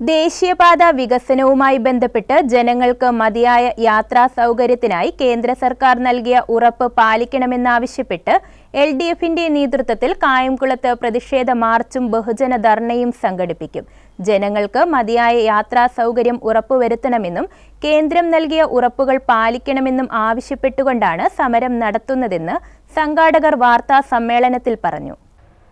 ദേശീയപാത വികസനവുമായി ബന്ധപ്പെട്ട് ജനങ്ങൾക്ക് മതിയായ യാത്രാ സൗകര്യത്തിനായി കേന്ദ്ര സർക്കാർ നൽകിയ ഉറപ്പ് പാലിക്കണമെന്നാവശ്യപ്പെട്ട് എൽ ഡി എഫിന്റെ നേതൃത്വത്തിൽ കായംകുളത്ത് പ്രതിഷേധ മാർച്ചും ബഹുജന ധർണയും സംഘടിപ്പിക്കും. ജനങ്ങൾക്ക് മതിയായ യാത്രാ സൗകര്യം ഉറപ്പുവരുത്തണമെന്നും കേന്ദ്രം നൽകിയ ഉറപ്പുകൾ പാലിക്കണമെന്നും ആവശ്യപ്പെട്ടുകൊണ്ടാണ് സമരം നടത്തുന്നതെന്ന് സംഘാടകർ വാർത്താ സമ്മേളനത്തിൽ പറഞ്ഞു.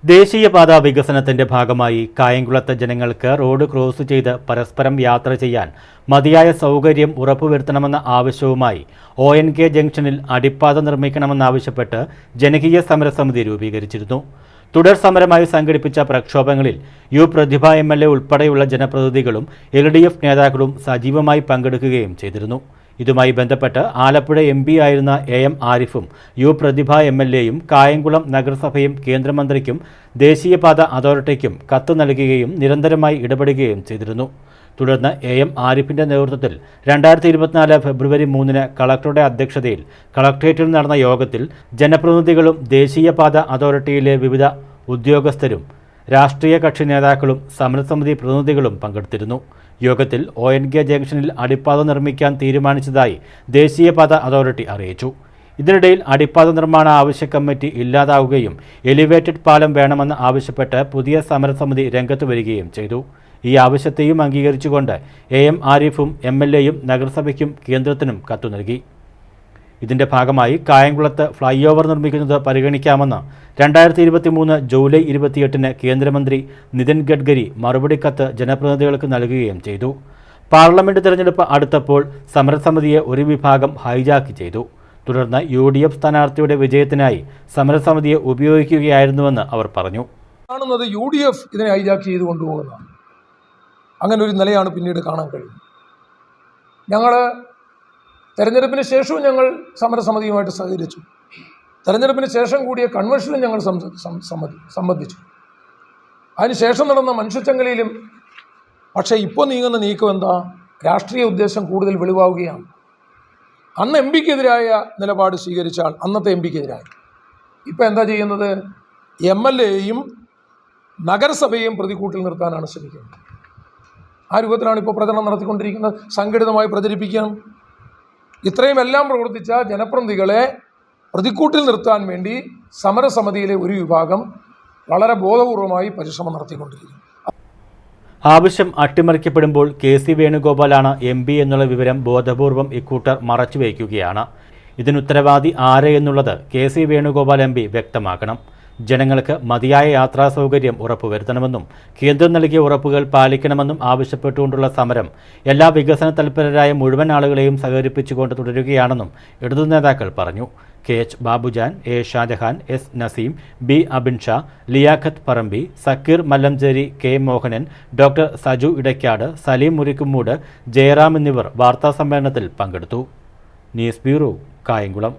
ദേശീയപാത വികസനത്തിന്റെ ഭാഗമായി കായംകുളത്തെ ജനങ്ങൾക്ക് റോഡ് ക്രോസ് ചെയ്ത് പരസ്പരം യാത്ര ചെയ്യാൻ മതിയായ സൗകര്യം ഉറപ്പുവരുത്തണമെന്ന ആവശ്യവുമായി ഒ എൻ കെ ജംഗ്ഷനിൽ അടിപ്പാത നിർമ്മിക്കണമെന്നാവശ്യപ്പെട്ട് ജനകീയ സമരസമിതി രൂപീകരിച്ചിരുന്നു. തുടർ സമരമായി സംഘടിപ്പിച്ച പ്രക്ഷോഭങ്ങളിൽ U Prathibha M L A ഉൾപ്പെടെയുള്ള ജനപ്രതിനിധികളും എൽ ഡി എഫ് നേതാക്കളും സജീവമായി പങ്കെടുക്കുകയും ചെയ്തിരുന്നു. ഇതുമായി ബന്ധപ്പെട്ട് ആലപ്പുഴ എം ആയിരുന്ന എ എം ആരിഫും യു പ്രതിഭ എം എൽ എയും കായംകുളം നഗരസഭയും കേന്ദ്രമന്ത്രിക്കും ദേശീയപാത അതോറിറ്റിക്കും കത്ത് നൽകുകയും നിരന്തരമായി ഇടപെടുകയും ചെയ്തിരുന്നു. തുടർന്ന് എ എം ആരിഫിന്റെ നേതൃത്വത്തിൽ രണ്ടായിരത്തി ഇരുപത്തിനാല് ഫെബ്രുവരി മൂന്നിന് കളക്ടറുടെ അധ്യക്ഷതയിൽ കളക്ട്രേറ്റിൽ നടന്ന യോഗത്തിൽ ജനപ്രതിനിധികളും ദേശീയപാത അതോറിറ്റിയിലെ വിവിധ ഉദ്യോഗസ്ഥരും രാഷ്ട്രീയ കക്ഷി നേതാക്കളും സമരസമിതി പ്രതിനിധികളും പങ്കെടുത്തിരുന്നു. യോഗത്തിൽ ഒ എൻ കെ ജംഗ്ഷനിൽ അടിപ്പാത നിർമ്മിക്കാൻ തീരുമാനിച്ചതായി ദേശീയപാത അതോറിറ്റി അറിയിച്ചു. ഇതിനിടയിൽ അടിപ്പാത നിർമ്മാണ ആവശ്യ കമ്മിറ്റി ഇല്ലാതാവുകയും എലിവേറ്റഡ് പാലം വേണമെന്ന് ആവശ്യപ്പെട്ട് പുതിയ സമരസമിതി രംഗത്ത് വരികയും ചെയ്തു. ഈ ആവശ്യത്തെയും അംഗീകരിച്ചുകൊണ്ട് എ എം ആരിഫും എം എൽ എയും നഗരസഭയ്ക്കും കേന്ദ്രത്തിനും കത്തു നൽകി. ഇതിന്റെ ഭാഗമായി കായംകുളത്ത് ഫ്ളൈ ഓവർ നിർമ്മിക്കുന്നത് പരിഗണിക്കാമെന്ന് രണ്ടായിരത്തി ഇരുപത്തി മൂന്ന് ജൂലൈ ഇരുപത്തിയെട്ടിന് കേന്ദ്രമന്ത്രി നിതിൻ ഗഡ്കരി മറുപടി കത്ത് ജനപ്രതിനിധികൾക്ക് നൽകുകയും ചെയ്തു. പാർലമെന്റ് തെരഞ്ഞെടുപ്പ് അടുത്തപ്പോൾ സമരസമിതിയെ ഒരു വിഭാഗം ഹൈജാക്ക് ചെയ്തു. തുടർന്ന് യു ഡി എഫ് സ്ഥാനാർത്ഥിയുടെ വിജയത്തിനായി സമരസമിതിയെ ഉപയോഗിക്കുകയായിരുന്നുവെന്ന് അവർ പറഞ്ഞു. കാണുന്നത് യു ഡി എഫ് ഇതിനെ ഹൈജാക്ക് ചെയ്ത് കൊണ്ടുപോകുന്നതാണ്. അങ്ങനെ ഒരു നിലയാണ് പിന്നീട് കാണാൻ കഴിയുന്നത്. ഞങ്ങൾ തെരഞ്ഞെടുപ്പിന് ശേഷവും ഞങ്ങൾ സമരസമിതിയുമായിട്ട് സഹകരിച്ചു. തെരഞ്ഞെടുപ്പിന് ശേഷം കൂടിയ കൺവെൻഷനിലും ഞങ്ങൾ സംബന്ധിച്ചു. അതിനുശേഷം നടന്ന മനുഷ്യച്ചങ്ങലയിലും പക്ഷേ ഇപ്പോൾ നീങ്ങുന്ന നീക്കം എന്താ? രാഷ്ട്രീയ ഉദ്ദേശം കൂടുതൽ വെളിവാകുകയാണ് അന്ന് എം പിക്കെതിരായ നിലപാട് സ്വീകരിച്ച ആൾ അന്നത്തെ എം പിക്കെതിരായി. ഇപ്പോൾ എന്താ ചെയ്യുന്നത്? എം എൽ എയും നഗരസഭയും പ്രതിക്കൂട്ടിൽ നിർത്താനാണ് ശ്രമിക്കുന്നത്. ആ രൂപത്തിലാണ് ഇപ്പോൾ പ്രചരണം നടത്തിക്കൊണ്ടിരിക്കുന്നത്. സംഘടിതമായി പ്രചരിപ്പിക്കണം. ഇത്രയും എല്ലാം പ്രവർത്തിച്ച ജനപ്രതിനിധികളെ പ്രതിക്കൂട്ടിൽ നിർത്താൻ വേണ്ടി സമരസമിതിയിലെ ഒരു വിഭാഗം വളരെ ബോധപൂർവമായി പരിശ്രമം നടത്തിക്കൊണ്ടിരിക്കുന്നു. ആവശ്യം അട്ടിമറിക്കപ്പെടുമ്പോൾ കെ സി വേണുഗോപാലാണ് എം പി എന്നുള്ള വിവരം ബോധപൂർവം ഇക്കൂട്ടർ മറച്ചുവെക്കുകയാണ്. ഇതിനുത്തരവാദി ആരെയെന്നുള്ളത് K C Venugopal M P വ്യക്തമാക്കണം. ജനങ്ങൾക്ക് മതിയായ യാത്രാ സൗകര്യം ഉറപ്പുവരുത്തണമെന്നും കേന്ദ്രം നൽകിയ ഉറപ്പുകൾ പാലിക്കണമെന്നും ആവശ്യപ്പെട്ടുകൊണ്ടുള്ള സമരം എല്ലാ വികസന തൽപരരായ മുഴുവൻ ആളുകളെയും സഹകരിപ്പിച്ചുകൊണ്ട് തുടരുകയാണെന്നും ഇടതു നേതാക്കൾ പറഞ്ഞു. K H Babujan A Shajahan S Naseem B Abin Shah Liyakath Parambi Sakkeer Mallancheri K Mohanan doctor Saju Edakkad Saleem Murikkumoodu Jayaram എന്നിവർ വാർത്താസമ്മേളനത്തിൽ പങ്കെടുത്തു. News bureau Kayamkulam.